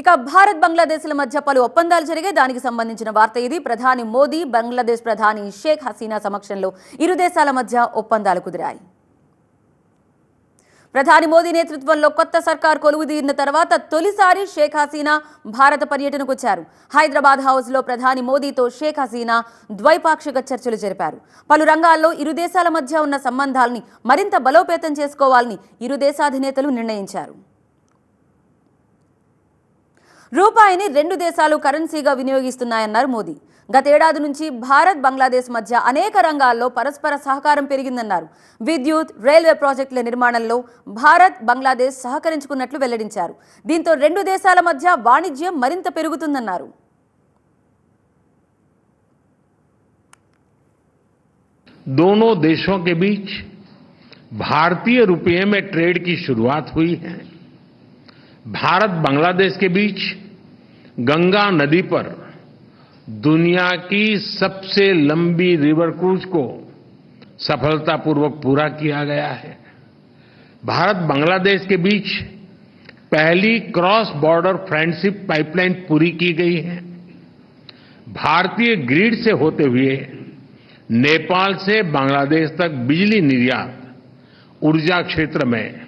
ఇక భారత్ బంగ్లాదేశ్ల మధ్య పలు ఒప్పందాలు జరిగే దానికి సంబంధించిన వార్త ఇది. ప్రధాని మోదీ బంగ్లాదేశ్ ప్రధాని షేక్ హసీనా సమక్షంలో ఇరు దేశాల మధ్య ఒప్పందాలు కుదిరాయి. ప్రధాని మోదీ నేతృత్వంలో కొత్త సర్కార్ కొలువుదీరిన తర్వాత తొలిసారి షేక్ హసీనా భారత పర్యటనకు వచ్చారు. హైదరాబాద్ హౌస్లో ప్రధాని మోదీతో షేక్ హసీనా ద్వైపాక్షిక చర్చలు జరిపారు. పలు రంగాల్లో ఇరు దేశాల మధ్య ఉన్న సంబంధాల్ని మరింత బలోపేతం చేసుకోవాలని ఇరు దేశాధినేతలు నిర్ణయించారు. రూపాయిని రెండు దేశాలు కరెన్సీగా వినియోగిస్తున్నాయన్నారు మోదీ గతేడాది నుంచి భారత్ బంగ్లాదేశ్ మధ్య అనేక రంగాల్లో పరస్పర సహకారం పెరిగిందన్నారు విద్యుత్ రైల్వే ప్రాజెక్టుల నిర్మాణంలో భారత్ బంగ్లాదేశ్ సహకరించుకున్నట్లు వెల్లడించారు దీంతో రెండు దేశాల మధ్య వాణిజ్యం మరింత పెరుగుతుందన్నారు दोनों देशों के बीच भारतीय रुपये में ट्रेड की शुरुआत हुई है भारत बांग्लादेश के बीच गंगा नदी पर दुनिया की सबसे लंबी रिवर क्रूज को सफलतापूर्वक पूरा किया गया है। भारत बांग्लादेश के बीच पहली क्रॉस बॉर्डर फ्रेंडशिप पाइपलाइन पूरी की गई है। भारतीय ग्रिड से होते हुए नेपाल से बांग्लादेश तक बिजली निर्यात ऊर्जा क्षेत्र में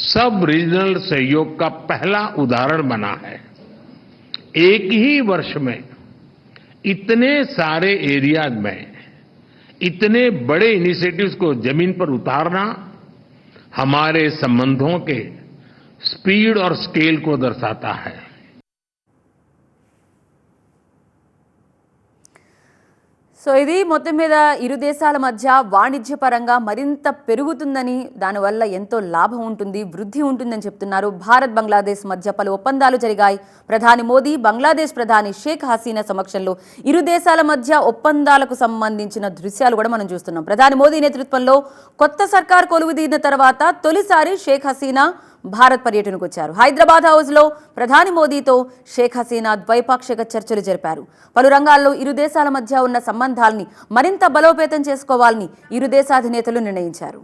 सब रीजनल सहयोग का पहला उदाहरण बना है। एक ही वर्ष में, इतने सारे एरियाज़ में, इतने बड़े इनिशिएटिव्स को ज़मीन पर उतारना, हमारे संबंधों के स्पीड और स्केल को दर्शाता है। సో ఇది మొత్తం మీద ఇరు దేశాల మధ్య వాణిజ్యపరంగా మరింత పెరుగుతుందని దానివల్ల ఎంతో లాభం ఉంటుంది వృద్ధి ఉంటుందని చెప్తున్నారు. భారత్ బంగ్లాదేశ్ మధ్య పలు ఒప్పందాలు జరిగాయి. ప్రధాని మోదీ బంగ్లాదేశ్ ప్రధాని షేక్ హసీనా సమక్షంలో ఇరు దేశాల మధ్య ఒప్పందాలకు సంబంధించిన దృశ్యాలు కూడా మనం చూస్తున్నాం. ప్రధాని మోదీ నేతృత్వంలో కొత్త సర్కార్ కొలువుదీరిన తర్వాత తొలిసారి షేక్ హసీనా భారత్ పర్యటనకు వచ్చారు. హైదరాబాద్ హౌస్లో ప్రధాని మోదీతో షేక్ హసీనా ద్వైపాక్షిక చర్చలు జరిపారు. పలు రంగాల్లో ఇరు దేశాల మధ్య ఉన్న సంబంధాల్ని మరింత బలోపేతం చేసుకోవాలని ఇరు దేశాధినేతలు నిర్ణయించారు.